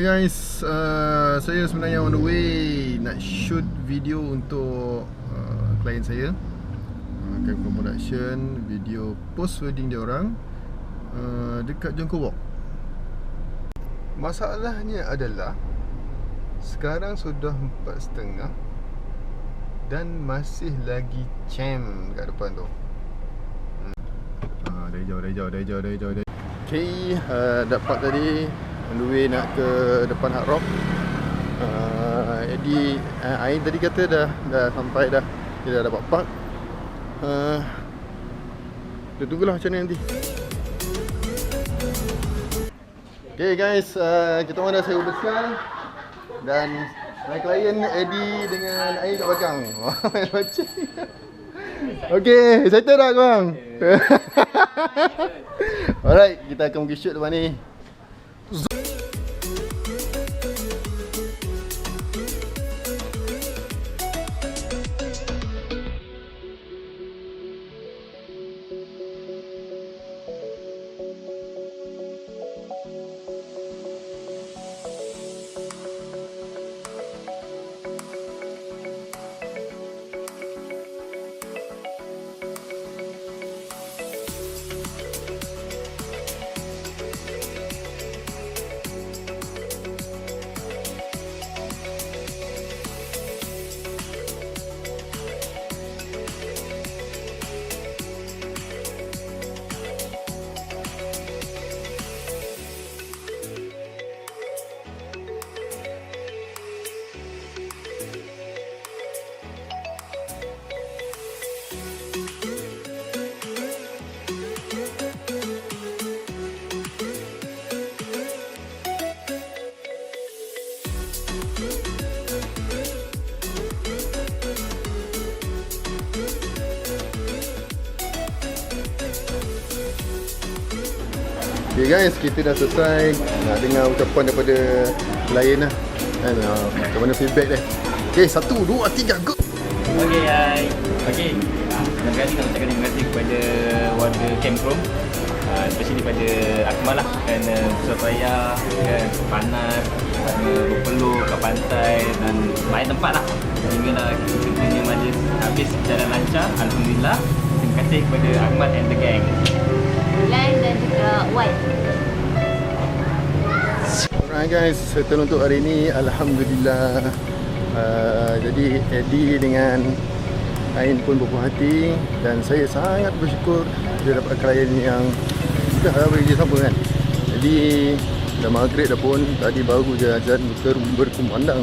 Hi guys, uh, saya sebenarnya on the way nak shoot video untuk uh, klien saya uh, Camcom Production, video post wedding dia orang uh, dekat Jongko Walk Masalahnya adalah sekarang sudah 4.30 dan masih lagi jam kat depan tu hmm. uh, jauh, dari jauh, dari jauh, dari jauh, dari jauh. Okay, uh, dapat tadi on the way nak ke depan Hard Rock. Uh, Eddie, uh, Ain tadi kata dah dah sampai dah. Dia dah dapat park. Uh, Kita tunggulah macam ni nanti. Okay guys, uh, kita orang dah sewa bekal Dan my klien Eddie dengan Ain kat belakang. Main macam Okay, excited tak korang? Alright, kita akan pergi shoot depan ni Z Okay guys, kita dah selesai. Nak dengar ucapan daripada klien lah. Kan, uh, Macam mana feedback dia? Okay, satu, dua, tiga, go! Okey, hai. Okey. Ah, Terima kasih. Nak ucapkan terima kasih kepada warga Camp Chrome. Uh, especially kepada Akmal lah. Kerana susah payah kan panas berpeluh kat pantai dan banyak tempat lah. Sehinggalah kita punya majlis habis jalan lancar. Alhamdulillah. Terima kasih kepada Ahmad and the gang guys, settle untuk hari ni Alhamdulillah. Uh, Jadi Eddie dengan Ain pun berpuas hati Dan saya sangat bersyukur Dia dapat klien yang Sudah dia sama kan. Jadi Dah maghrib dah pun Tadi baru je azan ber- berkumandang